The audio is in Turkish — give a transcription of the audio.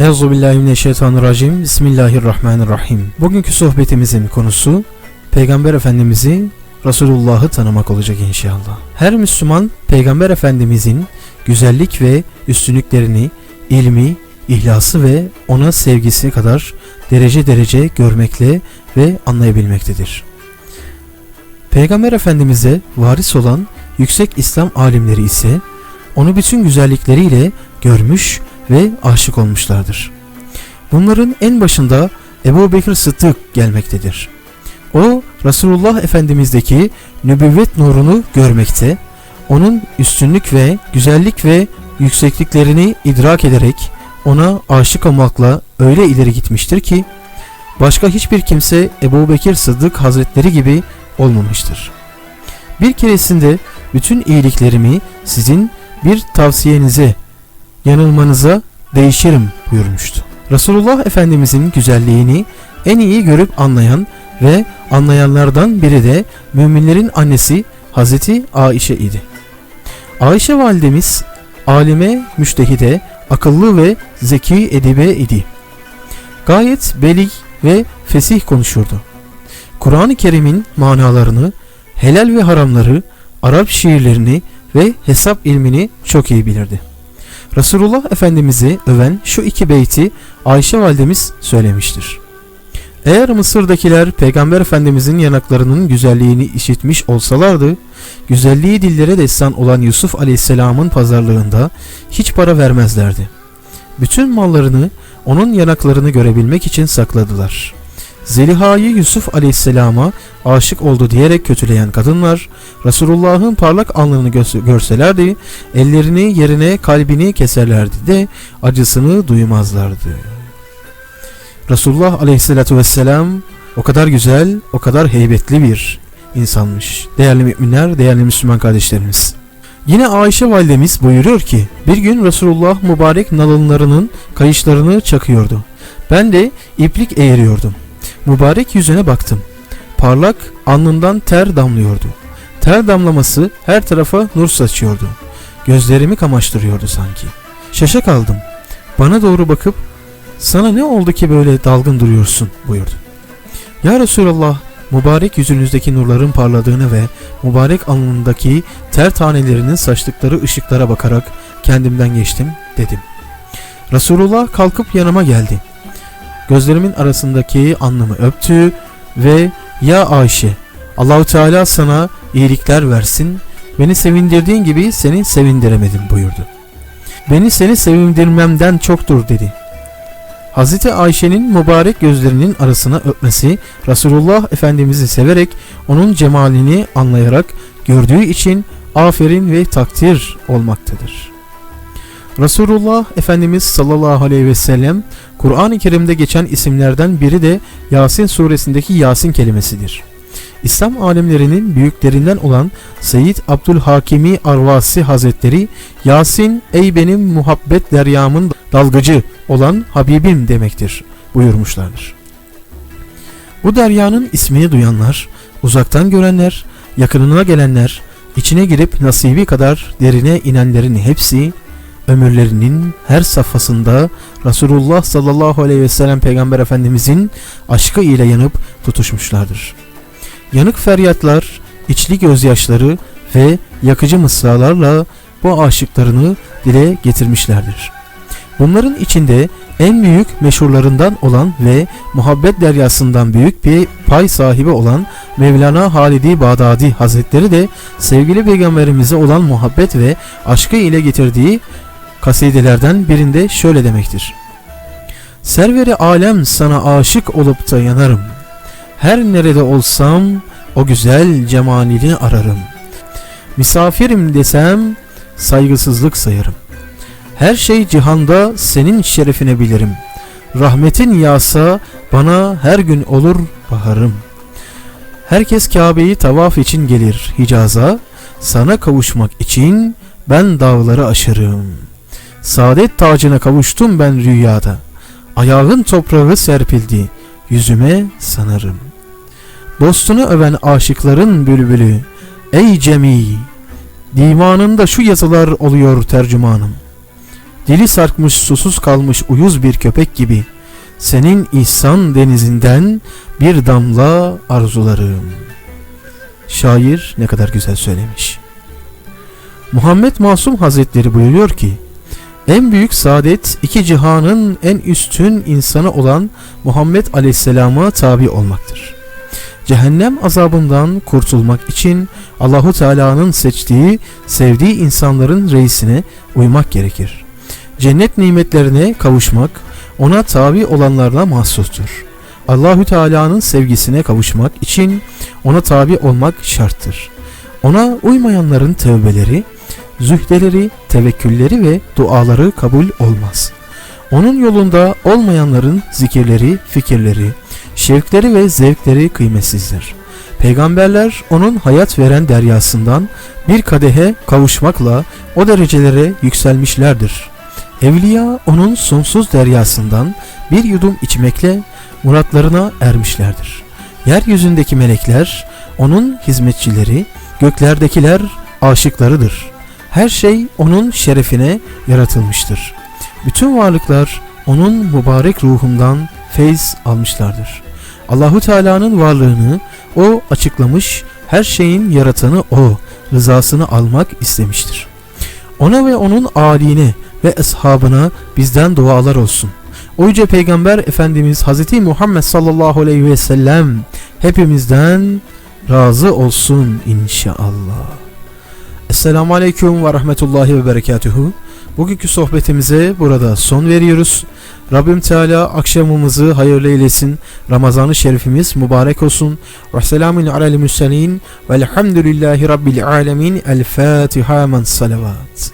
Euzubillahimineşşeytanirracim. Bismillahirrahmanirrahim. Bugünkü sohbetimizin konusu Peygamber Efendimiz'i Resulullah'ı tanımak olacak inşallah. Her Müslüman Peygamber Efendimizin güzellik ve üstünlüklerini, ilmi, ihlası ve ona sevgisi kadar derece derece görmekle ve anlayabilmektedir. Peygamber Efendimiz'e varis olan yüksek İslam alimleri ise onu bütün güzellikleriyle görmüş ve aşık olmuşlardır. Bunların en başında Ebu Bekir Sıddık gelmektedir. O Resulullah Efendimiz'deki nübüvvet nurunu görmekte, onun üstünlük ve güzellik ve yüksekliklerini idrak ederek ona aşık olmakla öyle ileri gitmiştir ki başka hiçbir kimse Ebu Bekir Sıddık Hazretleri gibi olmamıştır. Bir keresinde bütün iyiliklerimi sizin bir tavsiyenize, yanılmanıza değişirim buyurmuştu. Resulullah Efendimizin güzelliğini en iyi görüp anlayan ve anlayanlardan biri de müminlerin annesi Hazreti Aişe idi. Ayşe validemiz alime, müştehide, akıllı ve zeki edibe idi. Gayet belik ve fesih konuşurdu. Kur'an-ı Kerim'in manalarını, helal ve haramları, Arap şiirlerini ve hesap ilmini çok iyi bilirdi. Resulullah Efendimiz'i öven şu iki beyti Ayşe validemiz söylemiştir. Eğer Mısır'dakiler Peygamber Efendimizin yanaklarının güzelliğini işitmiş olsalardı, güzelliği dillere destan olan Yusuf Aleyhisselam'ın pazarlığında hiç para vermezlerdi. Bütün mallarını onun yanaklarını görebilmek için sakladılar. Zeliha'yı Yusuf Aleyhisselam'a aşık oldu diyerek kötüleyen kadınlar Resulullah'ın parlak alnını görselerdi ellerini yerine kalbini keserlerdi de acısını duymazlardı. Resulullah Aleyhisselatü Vesselam o kadar güzel, o kadar heybetli bir insanmış. Değerli müminler, değerli Müslüman kardeşlerimiz. Yine Ayşe validemiz buyuruyor ki bir gün Resulullah mübarek nalınlarının kayışlarını çakıyordu. Ben de iplik eğiriyordum. Mübarek yüzüne baktım. Parlak, alnından ter damlıyordu. Ter damlaması her tarafa nur saçıyordu. Gözlerimi kamaştırıyordu sanki. Şaşa kaldım. Bana doğru bakıp sana ne oldu ki böyle dalgın duruyorsun buyurdu. Ya Resulallah mübarek yüzünüzdeki nurların parladığını ve mübarek alnındaki ter tanelerinin saçtıkları ışıklara bakarak kendimden geçtim dedim. Resulullah kalkıp yanıma geldi. Gözlerimin arasındaki alnımı öptü ve ya Ayşe Allahu Teala sana iyilikler versin beni sevindirdiğin gibi seni sevindiremedim buyurdu. Beni seni sevindirmemden çoktur dedi. Hazreti Ayşe'nin mübarek gözlerinin arasına öpmesi Resulullah Efendimiz'i severek onun cemalini anlayarak gördüğü için aferin ve takdir olmaktadır. Resulullah Efendimiz sallallahu aleyhi ve sellem Kur'an-ı Kerim'de geçen isimlerden biri de Yasin suresindeki Yasin kelimesidir. İslam alimlerinin büyüklerinden olan Seyyid Abdülhakimi Arvasi Hazretleri Yasin ey benim muhabbet deryamın dalgıcı olan Habibim demektir buyurmuşlardır. Bu deryanın ismini duyanlar, uzaktan görenler, yakınına gelenler, içine girip nasibi kadar derine inenlerin hepsi ömürlerinin her safhasında Resulullah sallallahu aleyhi ve sellem Peygamber Efendimizin aşkı ile yanıp tutuşmuşlardır. Yanık feryatlar, içli gözyaşları ve yakıcı mısralarla bu aşıklarını dile getirmişlerdir. Bunların içinde en büyük meşhurlarından olan ve muhabbet deryasından büyük bir pay sahibi olan Mevlana Halidi Bağdadi Hazretleri de sevgili peygamberimize olan muhabbet ve aşkı ile getirdiği kasidelerden birinde şöyle demektir. Serveri alem sana aşık olup da yanarım. Her nerede olsam o güzel cemalini ararım. Misafirim desem saygısızlık sayarım. Her şey cihanda senin şerefine bilirim. Rahmetin yağsa bana her gün olur baharım. Herkes Kabe'yi tavaf için gelir Hicaz'a. Sana kavuşmak için ben dağları aşarım. Saadet tacına kavuştum ben rüyada. Ayağın toprağı serpildi. Yüzüme sanırım. Dostunu öven aşıkların bülbülü. Ey cemi! Divanında şu yazılar oluyor tercümanım. dili sarkmış susuz kalmış uyuz bir köpek gibi senin ihsan denizinden bir damla arzularım. Şair ne kadar güzel söylemiş. Muhammed Masum Hazretleri buyuruyor ki, en büyük saadet iki cihanın en üstün insanı olan Muhammed Aleyhisselam'a tabi olmaktır. Cehennem azabından kurtulmak için Allahu Teala'nın seçtiği, sevdiği insanların reisine uymak gerekir. Cennet nimetlerine kavuşmak ona tabi olanlarla mahsustur. Allahü Teala'nın sevgisine kavuşmak için ona tabi olmak şarttır. Ona uymayanların tövbeleri, zühdeleri, tevekkülleri ve duaları kabul olmaz. Onun yolunda olmayanların zikirleri, fikirleri, şevkleri ve zevkleri kıymetsizdir. Peygamberler onun hayat veren deryasından bir kadehe kavuşmakla o derecelere yükselmişlerdir. Evliya onun sonsuz deryasından bir yudum içmekle muratlarına ermişlerdir. Yeryüzündeki melekler onun hizmetçileri, göklerdekiler aşıklarıdır. Her şey onun şerefine yaratılmıştır. Bütün varlıklar onun mübarek ruhundan feyz almışlardır. Allahu Teala'nın varlığını o açıklamış, her şeyin yaratanı o, rızasını almak istemiştir. Ona ve onun âline ve eshabına bizden dualar olsun. O yüce Peygamber Efendimiz Hz. Muhammed sallallahu aleyhi ve sellem hepimizden razı olsun inşallah. Esselamu Aleyküm ve Rahmetullahi ve Berekatuhu. Bugünkü sohbetimize burada son veriyoruz. Rabbim Teala akşamımızı hayırlı eylesin. Ramazan-ı şerifimiz mübarek olsun. Ve selamun alel müsselin. Velhamdülillahi Rabbil alemin. El Fatiha men salavat.